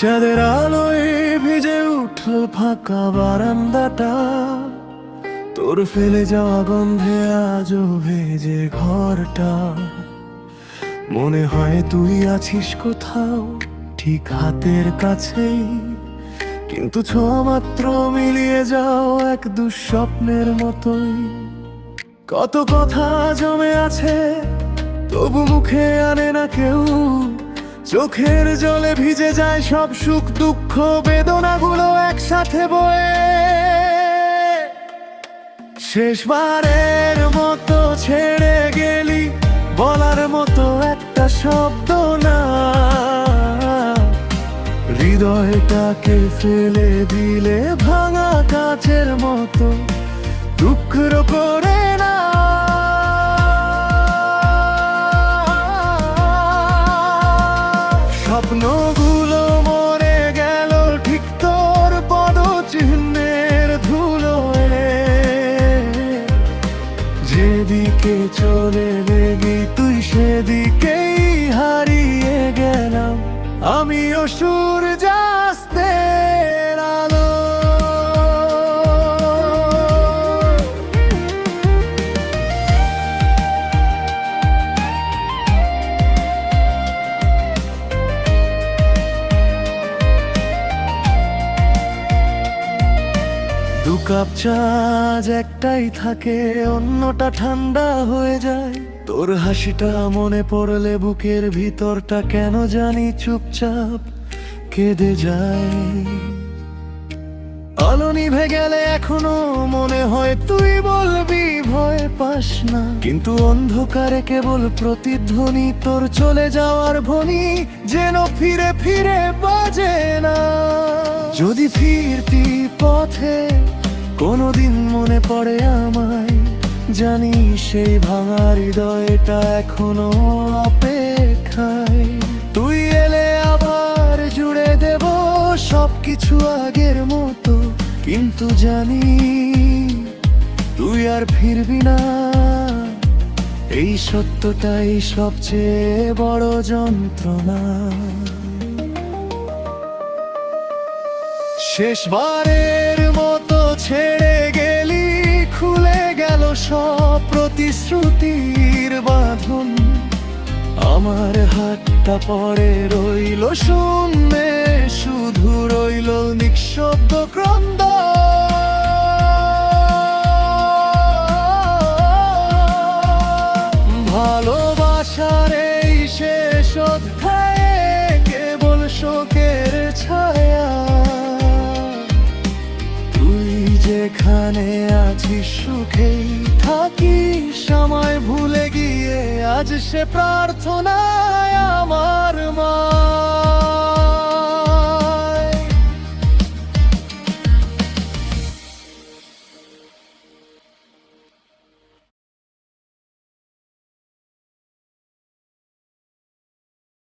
চাঁদের আলোয় ভিজে উঠল ফাঁকা বারান্দাটা। তোর ফেলে যাওয়া গন্ধে আজও ভেজে ঘরটা। মনে হয় তুই আছিস কোথাও, ঠিক হাতের কাছেই। কিন্তু ছোঁয়া মাত্র মিলিয়ে যাও এক দুঃস্বপ্নের মতোই। কত কথা জমে আছে, তবু মুখে আনে না কেউ। চোখের জলে ভিজে যায় সব সুখ দুঃখ বেদনাগুলো একসাথে বয়ে। শেষবারের মতো ছেড়ে গেলি, বলার মতো একটা শব্দ না। হৃদয়টাকে ফেলে দিলে ভাঙা কাচের মতো স্বপ্নগুলো মরে গেল ঠিক তোর পদচিহ্নের ধুলোয়। যেদিকে চলে গেলি তুই সেদিকেই হারিয়ে গেলাম। আমি অসুর যাস্তের দু কাপ চা একটাই থাকে, অন্যটা ঠান্ডা হয়ে যায়। তোর হাসিটা মনে পড়লে বুকের ভিতরটা কেন জানি চুপচাপ কেঁদে যায়। আলো নিভে গেলে এখনও মনে হয় তুই বলবি ভয় পাস না। কিন্তু অন্ধকারে কেবল প্রতিধ্বনি, তোর চলে যাওয়ার ধ্বনি যেন ফিরে ফিরে বাজে না। যদি ফিরতি পথে কোনোদিন মনে পড়ে আমায়। জানি সেই ভাঙা হৃদয়টা এখনও অপেক্ষায়। তুই এলে আবার জুড়ে দেব সবকিছু আগের মতো। কিন্তু জানি তুই আর ফিরবি না। এই সত্যটাই সবচেয়ে বড় যন্ত্রণা। শেষবারের প্রতিশ্রুতির বাঁধন। আমার হাতটা পরে রইল শূন্যে, শুধু রইল নিঃশব্দ ক্রন্দ। ভালোবাসার এই শেষ অধ্যায়ে কেবল শোকের ছায়া। তুই যেখানে আছিস সুখেই সময় ভুলে গিয়ে আজ সে প্রার্থনায় আমার মা।